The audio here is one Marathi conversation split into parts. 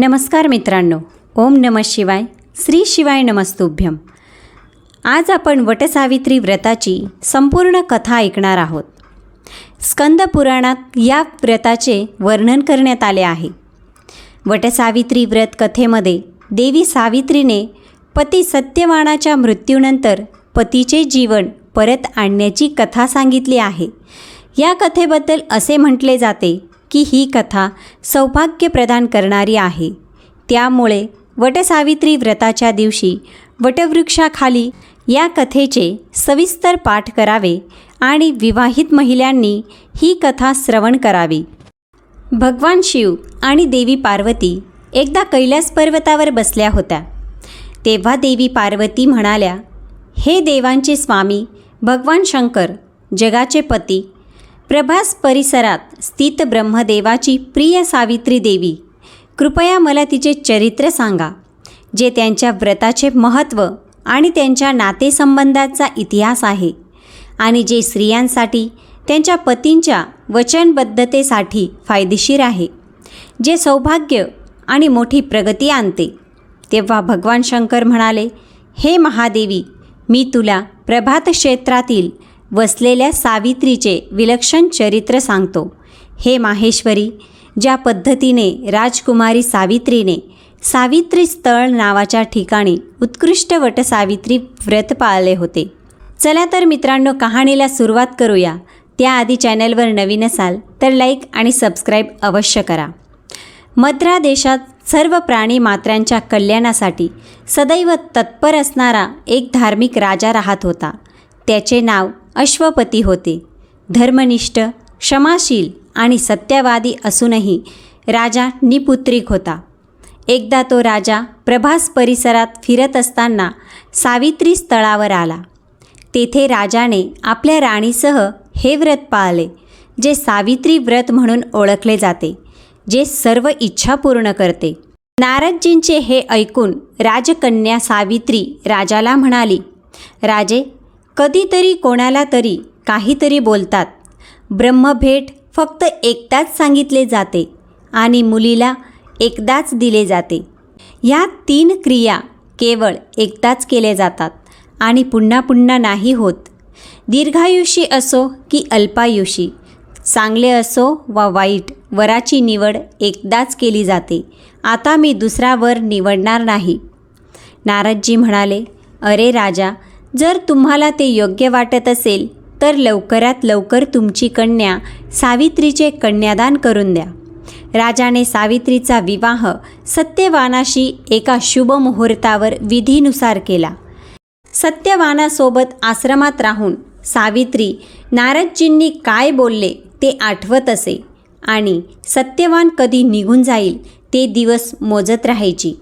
नमस्कार मित्रांनो. ओम नम शिवाय श्री शिवाय नमस्तुभ्यम. आज आपण वटसावित्री व्रताची संपूर्ण कथा ऐकणार आहोत. स्कंद पुराणात या व्रताचे वर्णन करण्यात आले आहे. वटसावित्री व्रत कथेमध्ये देवी सावित्रीने पती सत्यवानाच्या मृत्यूनंतर पतीचे जीवन परत आणण्याची कथा सांगितली आहे. या कथेबद्दल असे म्हटले जाते की ही कथा सौभाग्य प्रदान करणारी आहे. त्यामुळे वटसावित्री व्रताच्या दिवशी वटवृक्षाखाली या कथेचे सविस्तर पाठ करावे आणि विवाहित महिलांनी ही कथा श्रवण करावी. भगवान शिव आणि देवी पार्वती एकदा कैलास पर्वतावर बसल्या होत्या. तेव्हा देवी पार्वती म्हणाल्या हे देवांचे स्वामी भगवान शंकर जगाचे पती प्रभास परिसरात स्थित ब्रह्मदेवाची प्रिय सावित्री देवी. कृपया मला तिचे चरित्र सांगा जे त्यांच्या व्रताचे महत्त्व आणि त्यांच्या नातेसंबंधाचा इतिहास आहे आणि जे स्त्रियांसाठी त्यांच्या पतींच्या वचनबद्धतेसाठी फायदेशीर आहे जे सौभाग्य आणि मोठी प्रगती आणते. तेव्हा भगवान शंकर म्हणाले हे महादेवी मी तुला प्रभात क्षेत्रातील वसलेल्या सावित्रीचे विलक्षण चरित्र सांगतो. हे माहेश्वरी ज्या पद्धतीने राजकुमारी सावित्रीने सावित्री स्थळ नावाच्या ठिकाणी उत्कृष्ट वटसावित्री व्रत पाळले होते. चला तर मित्रांनो कहाणीला सुरुवात करूया. त्याआधी चॅनलवर नवीन असाल तर लाईक आणि सबस्क्राईब अवश्य करा. मद्रा देशात सर्व प्राणी मात्रांच्या कल्याणासाठी सदैव तत्पर असणारा एक धार्मिक राजा राहत होता. त्याचे नाव अश्वपती होते. धर्मनिष्ठ क्षमाशील आणि सत्यवादी असूनही राजा निपुत्रिक होता. एकदा तो राजा प्रभास परिसरात फिरत असताना सावित्री स्थळावर आला. तेथे राजाने आपल्या राणीसह हे व्रत पाळले जे सावित्री व्रत म्हणून ओळखले जाते जे सर्व इच्छा पूर्ण करते. नारदजींचे हे ऐकून राजकन्या सावित्री राजाला म्हणाली राजे कधीतरी कोणाला तरी काहीतरी बोलतात. ब्रह्मभेट फक्त एकदाच सांगितले जाते आणि मुलीला एकदाच दिले जाते. ह्या तीन क्रिया केवळ एकदाच केल्या जातात आणि पुन्हा पुन्हा नाही होत. दीर्घायुषी असो की अल्पायुषी चांगले असो वा वाईट वराची निवड एकदाच केली जाते. आता मी दुसरा वर निवडणार नाही. नारदजी म्हणाले अरे राजा जर तुम्हाला ते योग्य वाटत असेल तर लवकरात लवकर तुमची कन्या सावित्रीचे कन्यादान करून द्या. राजाने सावित्रीचा विवाह सत्यवानाशी एका शुभ मुहूर्तावर विधीनुसार केला. सत्यवानासोबत आश्रमात राहून सावित्री नारदजींनी काय बोलले ते आठवत असे आणि सत्यवान कधी निघून जाईल ते दिवस मोजत राहायची.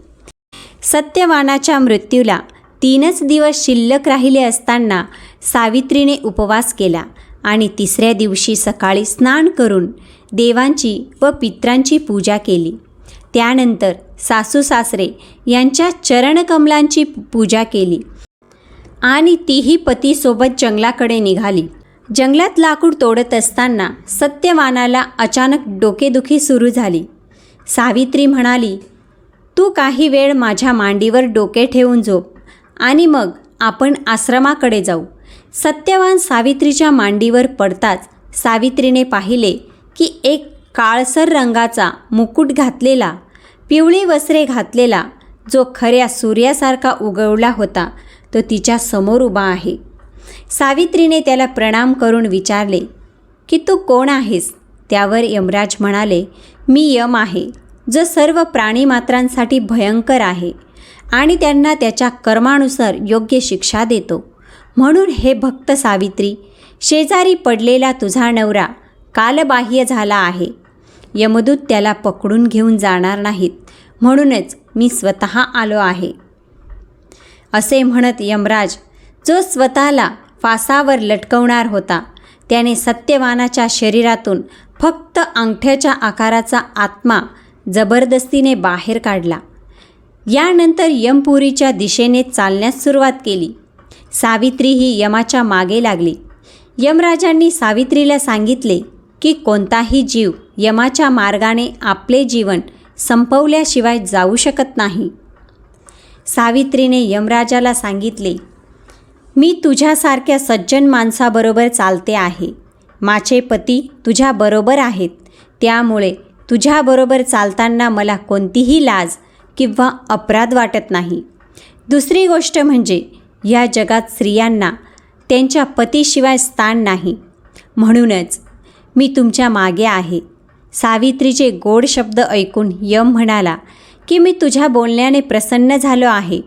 सत्यवानाच्या मृत्यूला तीनच दिवस शिल्लक राहिले असताना सावित्रीने उपवास केला आणि तिसऱ्या दिवशी सकाळी स्नान करून देवांची व पित्रांची पूजा केली. त्यानंतर सासू सासरे यांच्या चरणकमलांची पूजा केली आणि तीही पतीसोबत जंगलाकडे निघाली. जंगलात लाकूड तोडत असताना सत्यवानाला अचानक डोकेदुखी सुरू झाली. सावित्री म्हणाली तू काही वेळ माझ्या मांडीवर डोके ठेवून झोप. आणि मग आपण आश्रमाकडे जाऊ. सत्यवान सावित्रीच्या मांडीवर पडताच सावित्रीने पाहिले की एक काळसर रंगाचा मुकुट घातलेला पिवळी वस्त्रे घातलेला जो खऱ्या सूर्यासारखा उगवला होता तो तिच्या समोर उभा आहे. सावित्रीने त्याला प्रणाम करून विचारले की तू कोण आहेस? त्यावर यमराज म्हणाले मी यम आहे जो सर्व प्राणीमात्रांसाठी भयंकर आहे. आणि त्यांना त्याच्या कर्मानुसार योग्य शिक्षा देतो. म्हणून हे भक्त सावित्री शेजारी पडलेला तुझा नवरा कालबाह्य झाला आहे. यमदूत त्याला पकडून घेऊन जाणार नाहीत. म्हणूनच मी स्वतः आलो आहे. असे म्हणत यमराज जो स्वतःला फासावर लटकवणार होता त्याने सत्यवानाच्या शरीरातून फक्त अंगठ्याच्या आकाराचा आत्मा जबरदस्तीने बाहेर काढला. यानंतर यमपुरीच्या दिशेने चालण्यास सुरुवात केली. सावित्री ही यमाच्या मागे लागली. यमराजांनी सावित्रीला सांगितले की कोणताही जीव यमाच्या मार्गाने आपले जीवन संपवल्याशिवाय जाऊ शकत नाही. सावित्रीने यमराजाला सांगितले मी तुझ्यासारख्या सज्जन माणसाबरोबर चालते आहे. माझे पती तुझ्याबरोबर आहेत. त्यामुळे तुझ्याबरोबर चालताना मला कोणतीही लाज किंवा अपराध वाटत नाही. दुसरी गोष्ट म्हणजे या जगात स्त्रियांना त्यांच्या पतीशिवाय स्थान नाही. म्हणूनच मी तुमच्या मागे आहे. सावित्रीचे गोड शब्द ऐकून यम म्हणाला की मी तुझ्या बोलण्याने प्रसन्न झालो आहे.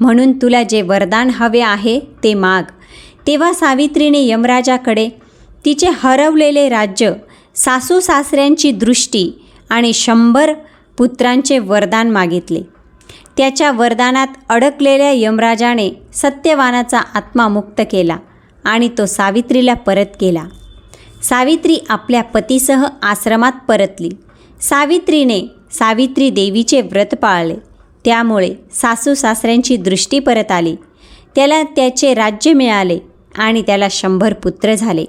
म्हणून तुला जे वरदान हवे आहे ते माग. तेव्हा सावित्रीने यमराजाकडे तिचे हरवलेले राज्य सासू सासऱ्यांची दृष्टी आणि शंभर पुत्रांचे वरदान मागितले. त्याच्या वरदानात अडकलेल्या यमराजाने सत्यवानाचा आत्मा मुक्त केला आणि तो सावित्रीला परत केला. सावित्री आपल्या पतीसह आश्रमात परतली. सावित्रीने सावित्री देवीचे व्रत पाळले. त्यामुळे सासू सासऱ्यांची दृष्टी परत आली. त्याला त्याचे राज्य मिळाले आणि त्याला शंभर पुत्र झाले.